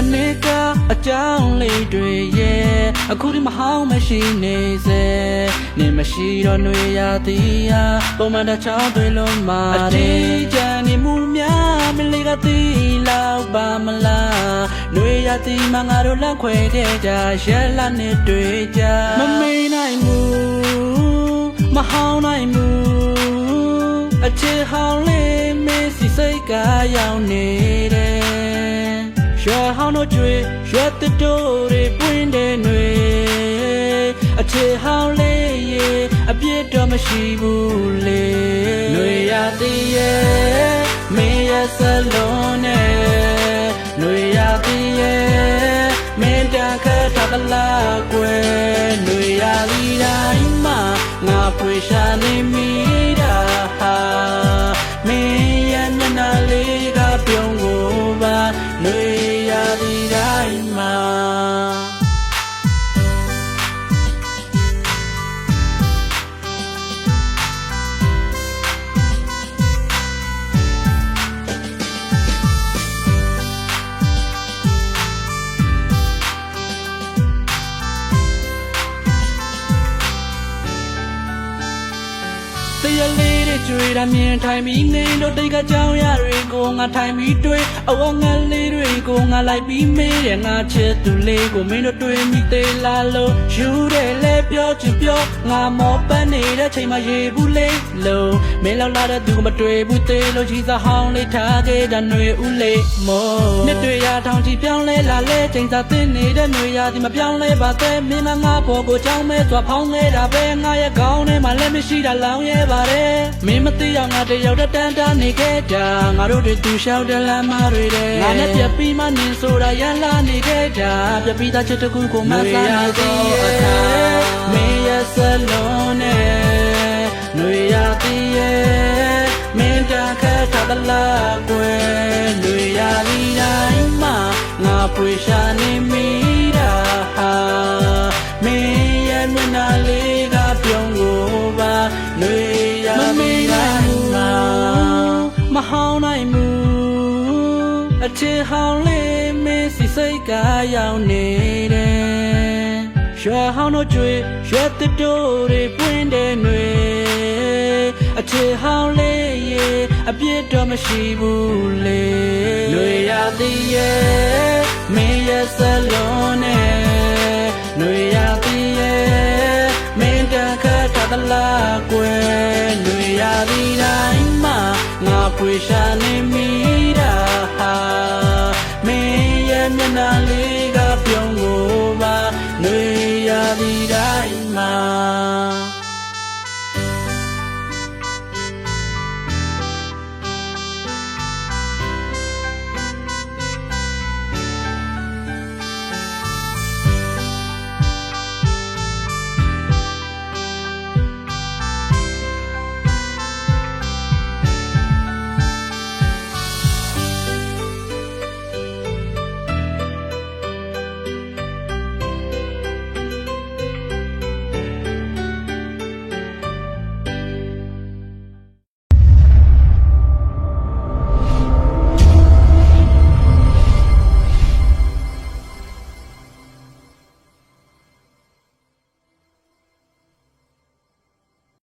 မနေ့ကအကြောင်းလေးတွေရဲ့အခုဒီမဟောင်းမရှိနေစေနေမရှိတော့နှွေရသည်ဟာပုံမှန်တစ်ချောင်းတွေလုံးမာတယ်အကြံနေမှုများမလေးကတီလောက်ပါမလားနှွေရသည်မှာငါတို့လက်ခွဲတဲ့ကြရက်လက်နဲ့တွေ့ကြမမေးနိုင်ဘူးမဟောင်းနိုင်ဘူးအခြေဟောင်းလေးမေးစီစိတ်ကရောက်နေ င်းတို့ကျွေရွှေတတိုးတွေပွင့်တဲ့ຫນွေအချေဟောင်းလေးရေအပြစ်တော့မရှိဘူးလေຫນွေရသည်ရဲ့မင်းရဲ့စလုံးနဲ့ຫນွေရသည်ရဲ့မင်းတန်ခတ်ထားသလားကွယ်ຫນွေရသည်တိုင်းမှာငါဖွေရှာနေမိတာဟာမင်းရဲ့မျက်နှာလေးကပြုံးကိုပါຫນွေ ရသည် တိုင်းမှာတရလေးတွေကျွေတာမြင်ထိုင်ပြီးနေတို့တိတ်ကကြောင်ရတွေကိုငါထိုင်ပြီးတွေးအဝငါလေးတွေကိုငါလိုက်ပြီးမေးတယ်ငါချစ်သူလေးကိုမင်းတို့တွေးမိသေးလားလို့ယူတယ်လဲပြောချင်ပြောငါမောပန်းနေတဲ့ချိန်မှာရေဘူးလေးလို့ မင်းလောက်လာတဲ့သူမတွေ့ဘူးသေးလို့ကြီးစားဟောင်းလေးထားခဲ့တာຫນွေဦးလေးမောနှစ်တွေရထောင်ချီပြောင်းလဲလာလဲချိန်စားသိနေတဲ့ຫນွေရဒီမပြောင်းလဲပါသေးမင်းမငါဘောကိုချောင်းမဲသွားဖောင်းနေတာပဲငါရဲ့ကောင်းထဲမှာလည်းမရှိတာလောင်းရဲပါတယ်မင်းမသိအောင်ငါတယောက်တည်းတန်းတန်းနေခဲ့တာငါတို့တွေသူလျှောက်တဲ့လမ်းမတွေတဲ့ငါနဲ့ပြပြီးမှနင်းဆိုတာရန်လာနေခဲ့တာပြပြီးသားချက်တစ်ခုကိုမစားနိုင်သေးရဲ့မင်းရဲ့စလုံးနဲ့ နွေရာသီရဲ့မင်းတန်ခတ်ထားသလားကွယ်နွေရာသီတိုင်းမှာငါပွေရှာနေမိတာဟာမင်းရဲ့မျက်နှာလေးကပြုံးကိုပါနွေရာသီတိုင်းမှာမဟောင်းနိုင်ဘူးအထင်ဟောင်းလေးမင်းစိတ်ကရောက်နေတယ် ရွှေဟောင်းတို့ကျွေရွှေတတိုးတွေပွင့်တဲ့နှွေအခြေဟောင်းလေးရေအပြစ်တော့မရှိဘူးလေလွေရသည်ရေမင်းရဲ့ဆလုံးနဲ့လွေရသည်ရေမင်းတခါထသလားကွယ်လွေရသည်တိုင်းမှာငါပွေရှာနေမိတာဟာမင်းရဲ့မျက်နှာလေး